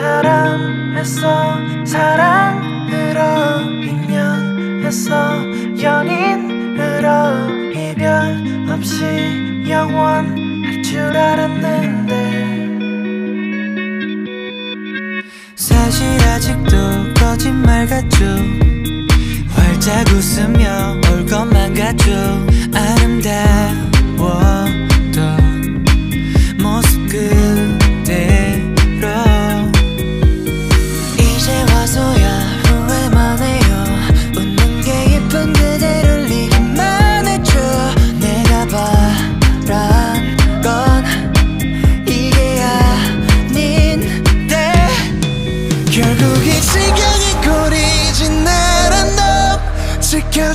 사랑했어 사랑으로 인연했어 연인으로 이별 없이 영원할 줄 알았는데 사실 아직도 거짓말 같죠. 활짝 웃으며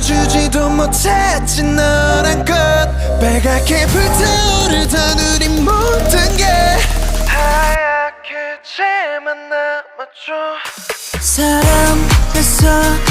지켜주지도 못했지 너란 것. 빨갛게 불타오르던 우리 모든 게. 하얗게 쟤만 남았죠 사랑했어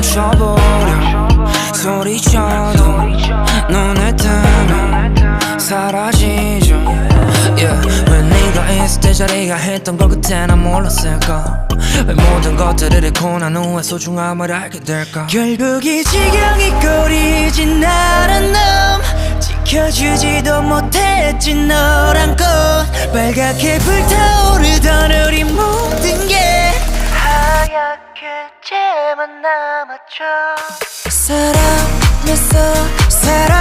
멈춰버려. 소리쳐도 눈을 뜨면 사라지죠. Yeah. 왜 네가 있을 때 자리가 했던 걸 그때 난 몰랐을까 왜 모든 것들을 잃고 난 후에 소중함을 알게 될까? 결국 이 지경이 꼴이지 나란 놈. 지켜주지도 못했지 너란 꽃. 빨갛게 불타오르던 우리 게 쟤만 남았죠. 사랑했어 사랑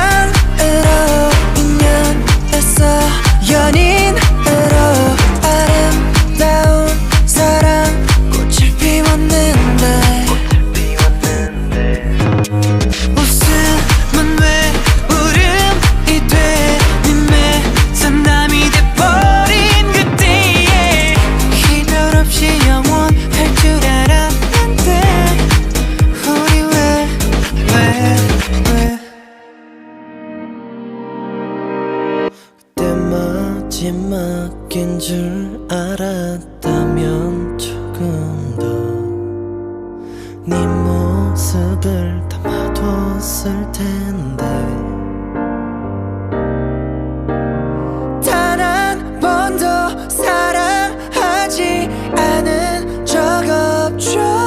마지막인 줄 알았다면 조금 더 네 모습을 담아뒀을 텐데. 단 한 번도 사랑하지 않은 적 없죠